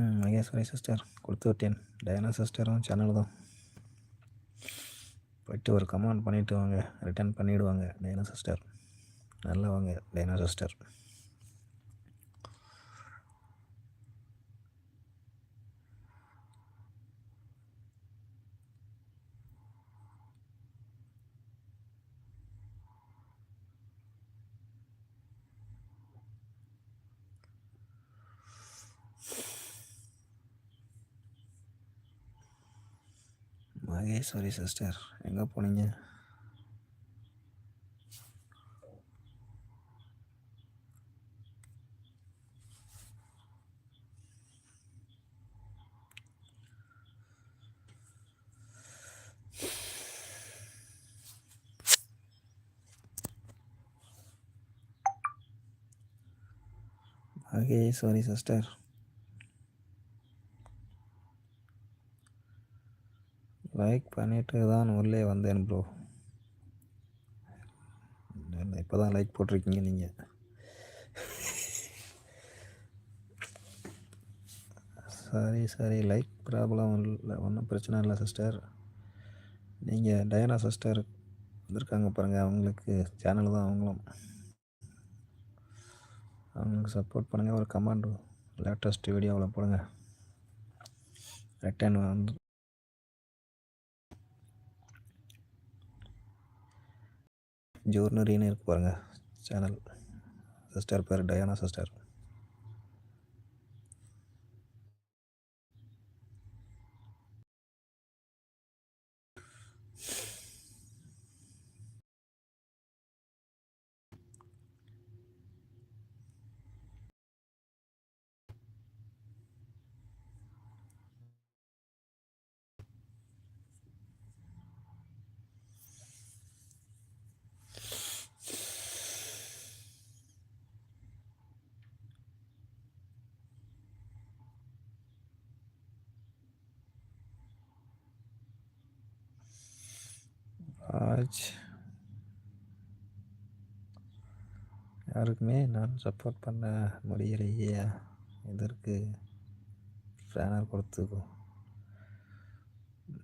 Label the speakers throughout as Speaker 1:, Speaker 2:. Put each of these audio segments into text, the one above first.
Speaker 1: ம் மகேஸ்வரி சிஸ்டர் கொடுத்து விட்டேன். டயனா சிஸ்டரும் சேனல் தான். போயிட்டு ஒரு கமெண்ட் பண்ணிவிட்டு வாங்க. ரிட்டர்ன் பண்ணிவிடுவாங்க டயனா சிஸ்டர். நல்லா வாங்க டயனா சிஸ்டர். மகேஸ்வரி சிஸ்டர் எங்கே போனீங்க? மகேஸ்வரி சிஸ்டர் லைக் பண்ணிட்டு தான் உள்ளே வந்தேன் ப்ரோ இப்போ தான் லைக் போட்டிருக்கீங்க நீங்கள் சரி சரி. லைக் ப்ராப்ளம் இல்லை ஒன்றும் பிரச்சனை இல்லை சிஸ்டர் நீங்கள் டயனா சிஸ்டர் வந்திருக்காங்க பாருங்கள் அவங்களுக்கு சேனல் தான் அவங்களும். அவங்களுக்கு சப்போர்ட் பண்ணுங்கள் ஒரு கமெண்ட் லேட்டஸ்ட் வீடியோவில் போடுங்க. ரிட்டர்ன் வந்து ஜோர்னரின்னு இருக்கு பாருங்கள் சேனல் சிஸ்டர் பேர் டயானா சிஸ்டர் ஆஜ் யாருக்குமே நான் சப்போர்ட் பண்ண முடியலையே. இதற்கு ஃபேனர் கொடுத்துக்கோ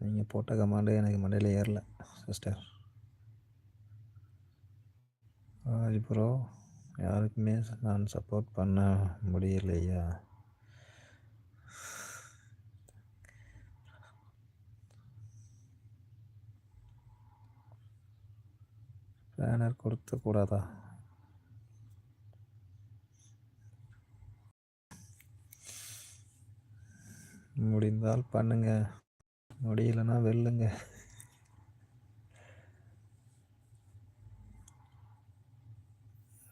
Speaker 1: நீங்கள் போட்ட கமாண்டு எனக்கு மண்டையில் ஏறல சிஸ்டர் ஆஜ் ப்ரோ யாருக்குமே நான் சப்போர்ட் பண்ண முடியலையா? பேனர் கொடுத்த கூடாதா முடிந்தால் பண்ணுங்க முடியலன்னா வெல்லுங்க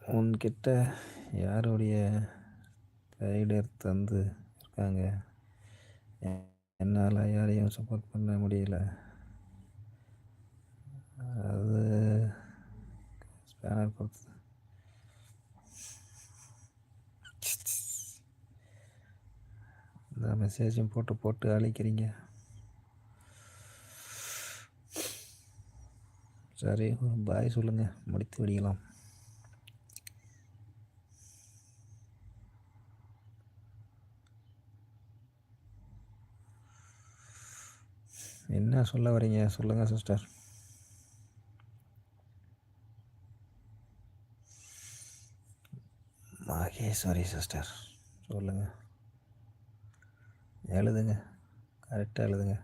Speaker 1: உன்கிட்ட யாருடைய ரைடர் தந்து இருக்காங்க என்னால் யாரையும் சப்போர்ட் பண்ண முடியல அது ஸ்பேனர் கொடுத்து இந்த மெசேஜும் போட்டு போட்டு அழைக்கிறீங்க சரி ஒரு பாய் சொல்லுங்கள் முடித்து விடலாம் என்ன சொல்ல வரீங்க? சொல்லுங்கள் சிஸ்டர் மகேஸ்வரி சிஸ்டர். சொல்லுங்கள் எழுதுங்க. கரெக்டாக எழுதுங்க.